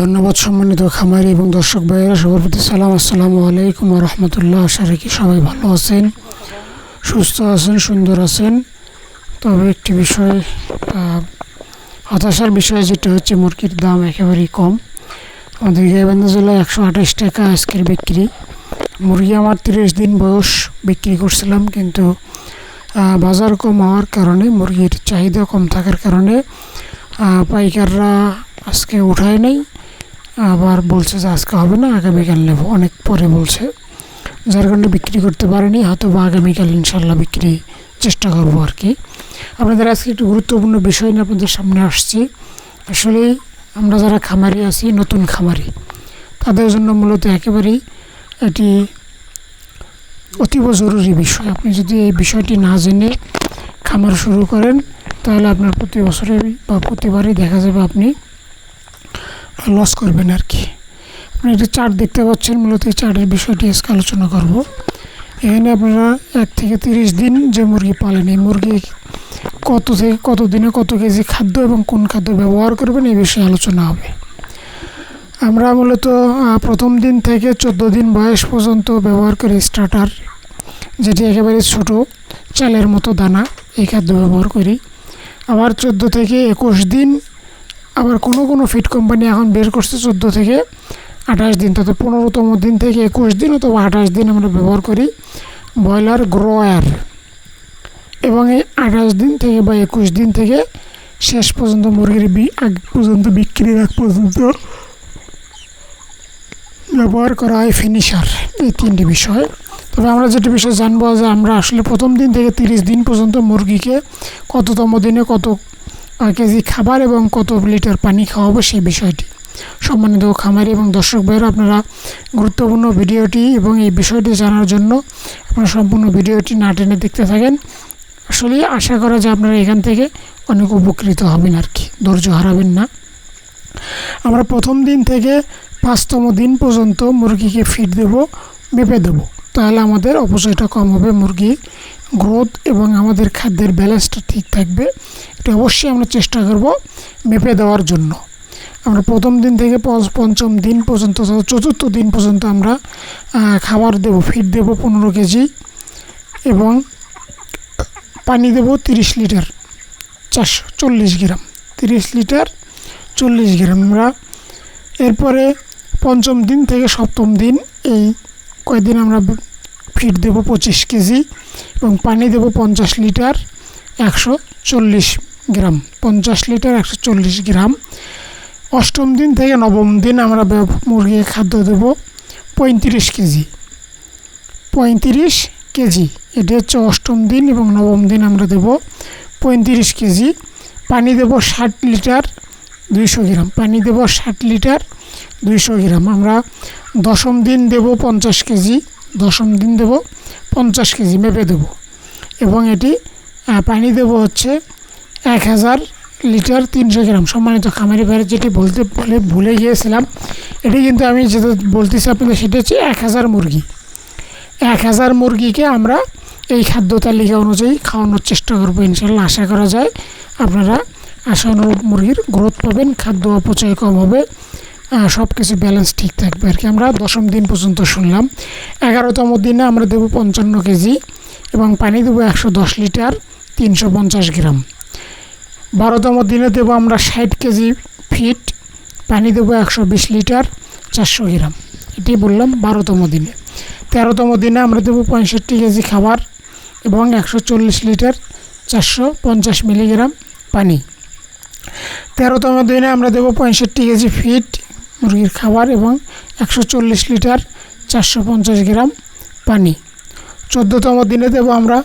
ধন্যবাদ সম্মানিত খামারি এবং দর্শক ভাইয়েরা, সবার প্রতি সালাম। আসসালামু আলাইকুম রহমতুল্লাহ। আশা রাখি সবাই ভালো আছেন, সুস্থ আছেন, সুন্দর আছেন। তবে একটি বিষয় হতাশার বিষয় যেটা হচ্ছে, মুরগির দাম একেবারেই কম। আমাদের গাইবান্ধা জেলায় একশো আঠাশ টাকা আজকের বিক্রি। মুরগি আমার তিরিশ দিন বয়স বিক্রি করছিলাম, কিন্তু বাজার কম হওয়ার কারণে, মুরগির চাহিদা কম থাকার কারণে পাইকাররা আজকে উঠায় নাই। আবার বলছে যে আজকে হবে না, আগামীকাল নেব। অনেক পরে বলছে। যার কারণে বিক্রি করতে পারেনি হয়তো বা আগামীকাল ইনশাল্লাহ বিক্রি চেষ্টা করব আর কি। আপনাদের আজকে একটু গুরুত্বপূর্ণ বিষয় নিয়ে আপনাদের সামনে আসছি। আসলে আমরা যারা খামারি আছি, নতুন খামারি, তাদের জন্য মূলত একেবারেই এটি অতীব জরুরি বিষয়। আপনি যদি এই বিষয়টি না জেনে খামার শুরু করেন, তাহলে আপনার প্রতি বছরে বা প্রতিবারই দেখা যাবে আপনি লস করবেন আর কি। আপনি একটা চার্ট দেখতে পাচ্ছেন, মূলত এই চার্টের বিষয়টি আজকে আলোচনা করব। এখানে আপনারা এক থেকে তিরিশ দিন যে মুরগি পালেন, এই মুরগি কত থেকে কত দিনে কত কেজি খাদ্য এবং কোন খাদ্য ব্যবহার করবেন, এই বিষয়ে আলোচনা হবে। আমরা মূলত প্রথম দিন থেকে চোদ্দ দিন বয়স পর্যন্ত ব্যবহার করি স্টার্টার যেটি একেবারে ছোট, চালের মতো দানা, এই খাদ্য ব্যবহার করি। আবার চোদ্দ থেকে একুশ দিন আবার কোনো কোনো ফিড কোম্পানি এখন বের করছে চোদ্দ থেকে আঠাশ দিন, তত পনেরোতম দিন থেকে একুশ দিন অথবা আঠাশ দিন আমরা ব্যবহার করি ব্রয়লার গ্রোয়ার এবং এই আঠাশ দিন থেকে বা একুশ দিন থেকে শেষ পর্যন্ত মুরগির বি আগ পর্যন্ত বিক্রির আগ পর্যন্ত ব্যবহার করা হয় ফিনিশার এই তিনটি বিষয়। তবে আমরা যেটি বিষয় জানব যে আমরা আসলে প্রথম দিন থেকে তিরিশ দিন পর্যন্ত মুরগিকে কততম দিনে কত কেজি খাবার এবং কত লিটার পানি খাওয়াবো সেই বিষয়টি। সম্মানিত খামারি এবং দর্শক ভাইয়েরা, আপনারা গুরুত্বপূর্ণ ভিডিওটি এবং এই বিষয়টি জানার জন্য আপনারা সম্পূর্ণ ভিডিওটি না টেনে দেখতে থাকেন। আসলে আশা করা যায় আপনারা এখান থেকে অনেক উপকৃত হবেন আর কি, ধৈর্য হারাবেন না। আমরা প্রথম দিন থেকে পাঁচতম দিন পর্যন্ত মুরগিকে ফিড দেব মেপে দেব। তাহলে আমাদের অপচয়টা কম হবে, মুরগি গ্রোথ এবং আমাদের খাদ্যের ব্যালেন্সটা ঠিক থাকবে। এটা অবশ্যই আমরা চেষ্টা করব মেপে দেওয়ার জন্য। আমরা প্রথম দিন থেকে পঞ্চম দিন পর্যন্ত চতুর্থ দিন পর্যন্ত আমরা খাবার দেব ফিড দেব পনেরো কেজি এবং পানি দেব তিরিশ লিটার, চারশো চল্লিশ গ্রাম, তিরিশ লিটার, চল্লিশ গ্রাম। আমরা এরপরে পঞ্চম দিন থেকে সপ্তম দিন এই কয়দিন আমরা ফিড দেব পঁচিশ কেজি এবং পানি দেব পঞ্চাশ লিটার একশো চল্লিশ গ্রাম। পঞ্চাশ লিটার একশো চল্লিশ গ্রাম। অষ্টম দিন থেকে নবম দিন আমরা মুরগিকে খাদ্য দেব পঁয়ত্রিশ কেজি। পঁয়ত্রিশ কেজি, এটি হচ্ছে অষ্টম দিন এবং নবম দিন আমরা দেব পঁয়ত্রিশ কেজি। পানি দেব ষাট লিটার দুইশো গ্রাম। পানি দেব ষাট লিটার, দুইশো গ্রাম। আমরা দশম দিন দেব পঞ্চাশ কেজি, দশম দিন দেব পঞ্চাশ কেজি মেপে দেব। এবং এটি পানি দেব হচ্ছে এক হাজার লিটার তিনশো গ্রাম। সম্মানিত খামারি ভাইয়ের, যেটি বলতে, বলে ভুলে গিয়েছিলাম, এটি কিন্তু আমি যেটা বলতেছি আপনাদের, সেটা হচ্ছে এক হাজার মুরগি। এক হাজার মুরগিকে আমরা এই খাদ্য তালিকা অনুযায়ী খাওয়ানোর চেষ্টা করব, ইনশাল্লাহ। আশা করা যায় আপনারা আশানুরূপ মুরগির গ্রোথ পাবেন, খাদ্য অপচয় কম হবে সব কিছু ব্যালেন্স ঠিক থাকবে আর কি আমরা দশম দিন পর্যন্ত শুনলাম। এগারোতম দিনে আমরা দেবো পঞ্চান্ন কেজি এবং পানি দেবো একশো দশ লিটার, তিনশো পঞ্চাশ গ্রাম। বারোতম দিনে দেবো আমরা ষাট কেজি ফিট পানি দেবো একশো বিশ লিটার, চারশো গ্রাম। এটি বললাম বারোতম দিনে। তেরোতম দিনে আমরা দেবো পঁয়ষট্টি কেজি খাবার এবং একশো চল্লিশ লিটার, চারশো পঞ্চাশ মিলিগ্রাম পানি। তেরোতম দিনে আমরা দেবো পঁয়ষট্টি কেজি ফিট মুরগির খাবার এবং একশো চল্লিশ লিটার চারশো পঞ্চাশ গ্রাম পানি। চোদ্দোতম দিনে দেবো আমরা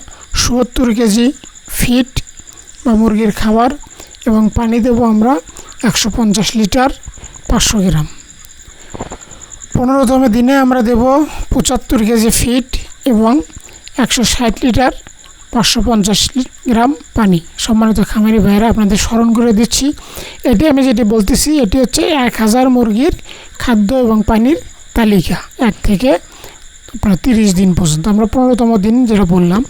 সত্তর কেজি ফিট বা মুরগির খাবার এবং পানি দেবো আমরা একশো পঞ্চাশ লিটার পাঁচশো গ্রাম। পনেরোতম দিনে আমরা দেব পঁচাত্তর কেজি ফিট এবং একশো ষাট লিটার পাঁচশো পঞ্চাশ গ্রাম পানি। সম্মানিত খামারি ভাইয়েরা, আপনাদের স্মরণ করে দিচ্ছি, এটি আমি যেটি বলতেছি, এটি হচ্ছে এক হাজার মুরগির খাদ্য এবং পানির তালিকা, এক থেকে আপনার তিরিশ দিন পর্যন্ত। আমরা পনেরোতম দিন যেটা বললাম,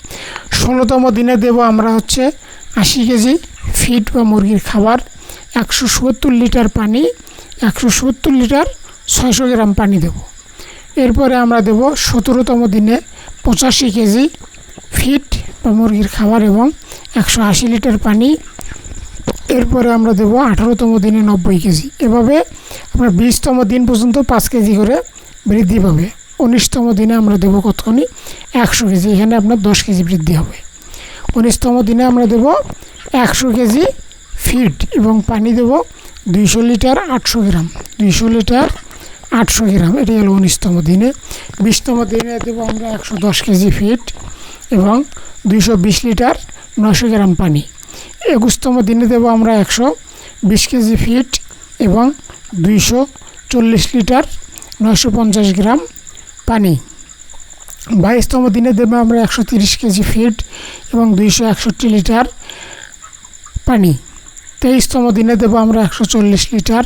ষোলোতম দিনে দেব আমরা হচ্ছে আশি কেজি ফিট বা মুরগির খাবার, একশো সত্তর লিটার পানি, একশো সত্তর লিটার ছয়শো গ্রাম পানি দেব। এরপরে আমরা দেব সতেরোতম দিনে পঁচাশি কেজি ফিট বা মুরগির খাবার এবং একশো আশি লিটার পানি। এরপরে আমরা দেবো আঠারোতম দিনে নব্বই কেজি। এভাবে আমরা বিশতম দিন পর্যন্ত পাঁচ কেজি করে বৃদ্ধি পাবে। উনিশতম দিনে আমরা দেবো কতখানি? একশো কেজি। এখানে আপনার দশ কেজি বৃদ্ধি হবে। উনিশতম দিনে আমরা দেবো একশো কেজি ফিট এবং পানি দেবো দুইশো লিটার আটশো গ্রাম। দুইশো লিটার আটশো গ্রাম। এটি হলো উনিশতম দিনে। বিশতম দিনে দেবো আমরা একশো দশ কেজি ফিট এবং দুইশো বিশ লিটার নশো গ্রাম পানি। একুশতম দিনে দেবো আমরা একশো বিশ কেজি ফিট এবং দুইশো চল্লিশ লিটার নশো পঞ্চাশ গ্রাম পানি। বাইশতম দিনে দেবো আমরা একশো তিরিশ কেজি ফিট এবং দুইশো একষট্টি লিটার পানি। তেইশতম দিনে দেবো আমরা একশো চল্লিশ লিটার,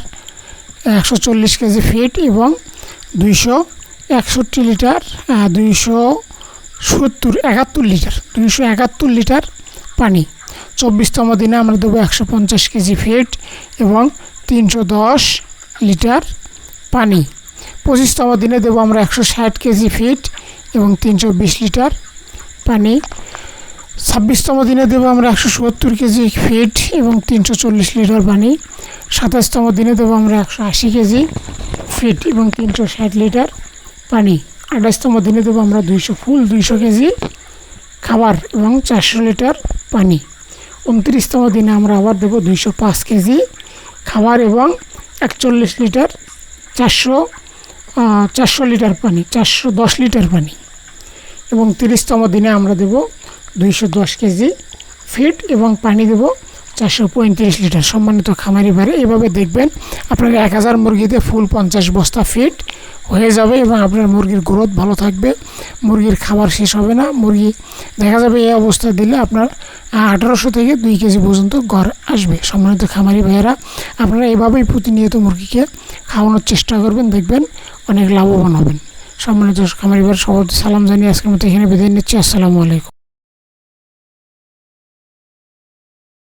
একশো চল্লিশ কেজি ফিট এবং দুইশো একষট্টি লিটার দুইশো সত্তর, একাত্তর লিটার, দুইশো একাত্তর লিটার পানি। চব্বিশতম দিনে আমরা দেবো একশো পঞ্চাশ কেজি ফিট এবং তিনশো দশ লিটার পানি। পঁচিশতম দিনে দেবো আমরা একশো ষাট কেজি ফিট এবং তিনশো বিশ লিটার পানি। ছাব্বিশতম দিনে দেবো আমরা একশো সত্তর কেজি ফিট এবং তিনশো চল্লিশ লিটার পানি। সাতাশতম দিনে দেবো আমরা একশো আশি কেজি ফিট এবং তিনশো ষাট লিটার পানি। আঠাশতম দিনে দেবো আমরা দুইশো ফুল, দুইশো কেজি খাবার এবং চারশো লিটার পানি। উনত্রিশতম দিনে আমরা আবার দেবো দুইশো পাঁচ কেজি খাবার এবং একচল্লিশ লিটার চারশো চারশো লিটার পানি, চারশো দশ লিটার পানি। এবং তিরিশতম দিনে আমরা দেবো দুইশো দশ কেজি ফিট এবং পানি দেবো চারশো পঁয়ত্রিশ লিটার সম্মানিত খামারি বাড়ি এভাবে দেখবেন আপনার এক হাজার মুরগিতে ফুল পঞ্চাশ বস্তা ফিট হয়ে যাবে এবং আপনার মুরগির গ্রোথ ভালো থাকবে। মুরগির খাবার শেষ হবে না। মুরগি দেখা যাবে এই অবস্থা দিলে আপনার আঠারোশো থেকে দুই কেজি পর্যন্ত ঘর আসবে। সম্মানিত খামারি ভাইয়েরা, আপনারা এভাবেই প্রতিনিয়ত মুরগিকে খাওয়ানোর চেষ্টা করবেন, দেখবেন অনেক লাভবান হবেন। সম্মানিত খামারি ভাইয়ের সবাই সালাম জানিয়ে আজকের মতো এখানে বিদায় নিচ্ছি। আসসালামু আলাইকুম।